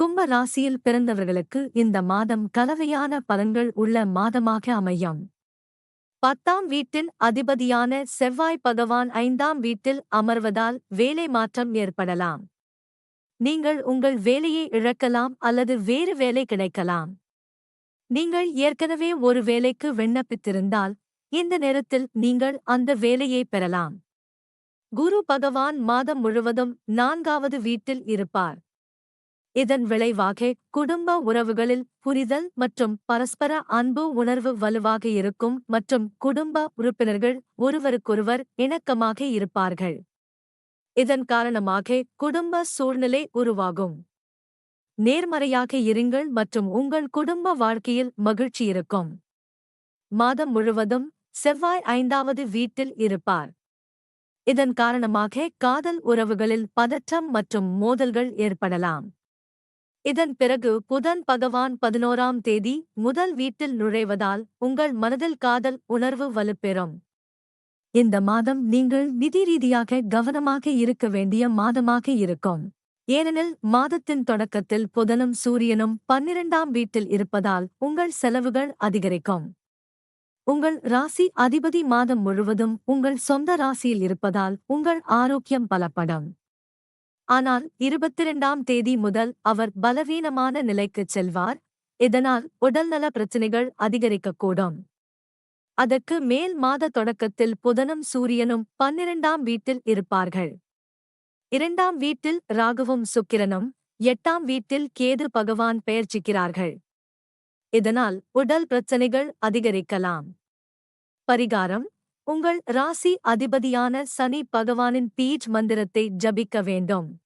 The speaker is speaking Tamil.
கும்ப ராசியில் பிறந்தவர்களுக்கு இந்த மாதம் கலவையான பலன்கள் உள்ள மாதமாக அமையும். பத்தாம் வீட்டின் அதிபதியான செவ்வாய் பகவான் ஐந்தாம் வீட்டில் அமர்வதால் வேலை மாற்றம் ஏற்படலாம். நீங்கள் உங்கள் வேலையை இழக்கலாம் அல்லது வேறு வேலை கிடைக்கலாம். நீங்கள் ஏற்கனவே ஒரு வேலைக்கு விண்ணப்பித்திருந்தால் இந்த நேரத்தில் நீங்கள் அந்த வேலையை பெறலாம். குரு பகவான் மாதம் முழுவதும் நான்காவது வீட்டில் இருப்பார். இதன் விளைவாக குடும்ப உறவுகளில் புரிதல் மற்றும் பரஸ்பர அன்பு உணர்வு வலுவாக இருக்கும் மற்றும் குடும்ப உறுப்பினர்கள் ஒருவருக்கொருவர் இணக்கமாக இருப்பார்கள். இதன் காரணமாக குடும்ப சூழ்நிலை உருவாகும். நேர்மறையாக இருங்கள் மற்றும் உங்கள் குடும்ப வாழ்க்கையில் மகிழ்ச்சி இருக்கும். மாதம் முழுவதும் செவ்வாய் ஐந்தாவது வீட்டில் இருப்பார். இதன் காரணமாக காதல் உறவுகளில் பதற்றம் மற்றும் மோதல்கள் ஏற்படலாம். இதன் பிறகு புதன் பகவான் பதினோராம் தேதி முதல் வீட்டில் நுழைவதால் உங்கள் மனதில் காதல் உணர்வு வலுப்பெறும். இந்த மாதம் நீங்கள் நிதி ரீதியாக கவனமாக இருக்க வேண்டிய மாதமாக இருக்கும். ஏனெனில் மாதத்தின் தொடக்கத்தில் புதனும் சூரியனும் பன்னிரண்டாம் வீட்டில் இருப்பதால் உங்கள் செலவுகள் அதிகரிக்கும். உங்கள் ராசி அதிபதி மாதம் முழுவதும் உங்கள் சொந்த ராசியில் இருப்பதால் உங்கள் ஆரோக்கியம் பலப்படும். ஆனால் இருபத்திரண்டாம் தேதி முதல் அவர் பலவீனமான நிலைக்குச் செல்வார் இதனால் உடல்நல பிரச்சினைகள் அதிகரிக்கக்கூடும். அதற்கு மேல் மாத தொடக்கத்தில் புதனும் சூரியனும் பன்னிரண்டாம் வீட்டில் இருப்பார்கள். இரண்டாம் வீட்டில் ராகுவும் சுக்கிரனும் எட்டாம் வீட்டில் கேது பகவான் பெயர்ச்சிக்கிறார்கள். இதனால் உடல் பிரச்சனைகள் அதிகரிக்கலாம். பரிகாரம் உங்கள் ராசி அதிபதியான சனி பகவானின் பீஜ் மந்திரத்தை ஜபிக்க வேண்டும்.